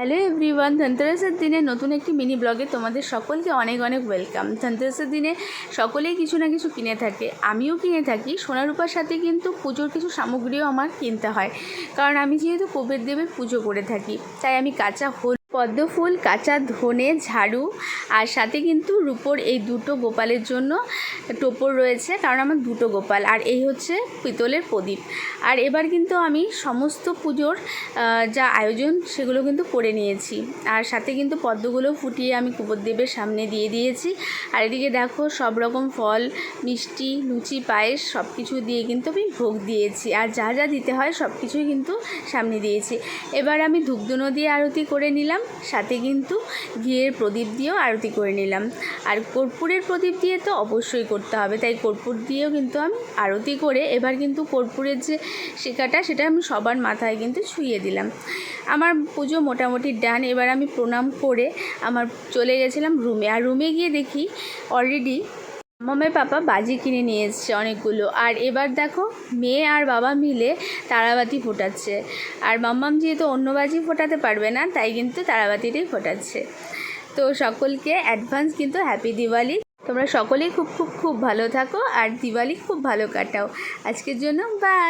Hello everyone ধনতেরাসের দিনে নতুন একটি মিনি ব্লগে তোমাদের সকলকে অনেক অনেক ওয়েলকাম ধনতেরাসের দিনে সকলেই কিছু না কিছু কিনে থাকে, আমিও কিনে থাকি। সোনা রূপার সাথে কিন্তু পুজোর কিছু সামগ্রীও আমার কিনতে হয়। কারণ আমি যেহেতু কবির দেবের পুজো করে থাকি, তাই আমি কাঁচা হল পদ্ম ফুল কাঁচা ধনে, ঝাড়ু আর সাথে কিন্তু রূপোর এই দুটো গোপালের জন্য টোপর রয়েছে, কারণ আমার দুটো গোপাল। আর এই হচ্ছে পিতলের প্রদীপ। আর এবার কিন্তু আমি সমস্ত পুজোর যা আয়োজন সেগুলো কিন্তু করে নিয়েছি। আর সাথে কিন্তু পদ্মগুলো ফুটিয়ে আমি কুবরদেবের সামনে দিয়ে দিয়েছি। আর এদিকে দেখো, সব রকম ফল, মিষ্টি, লুচি, পায়েস সব কিছু দিয়ে কিন্তু আমি ভোগ দিয়েছি। আর যা যা দিতে হয় সব কিছুই কিন্তু সামনে দিয়েছি। এবার আমি ধূপধুনো দিয়ে আরতি করে নিলাম। সাথে কিন্তু ঘিয়ের প্রদীপ দিয়েও আরতি করে নিলাম। আর কর্পূরের প্রদীপ দিয়ে তো অবশ্যই করতে হবে। তাই কর্পূর দিয়েও কিন্তু আমি আরতি করে এবার কিন্তু কর্পূরের যে শেখাটা সেটা আমি সবার মাথায় কিন্তু ছুঁয়ে দিলাম। আমার পুজো মোটামুটি ডান। এবার আমি প্রণাম করে আমার চলে গেছিলাম রুমে। আর রুমে গিয়ে দেখি অলরেডি মামের পাপা বাজি কিনে নিয়ে এসছে অনেকগুলো। আর এবার দেখো, মেয়ে আর বাবা মিলে তারাবাতি ফোটাচ্ছে। আর মাম্মাম যেহেতু অন্য বাজি ফোটাতে পারবে না, তাই কিন্তু তারাবাতিটাই ফোটাচ্ছে। তো সকলকে অ্যাডভান্স কিন্তু হ্যাপি দিওয়ালি। তোমরা সকলেই খুব খুব খুব ভালো থাকো, আর দিওয়ালি খুব ভালো কাটাও। আজকের জন্য বাই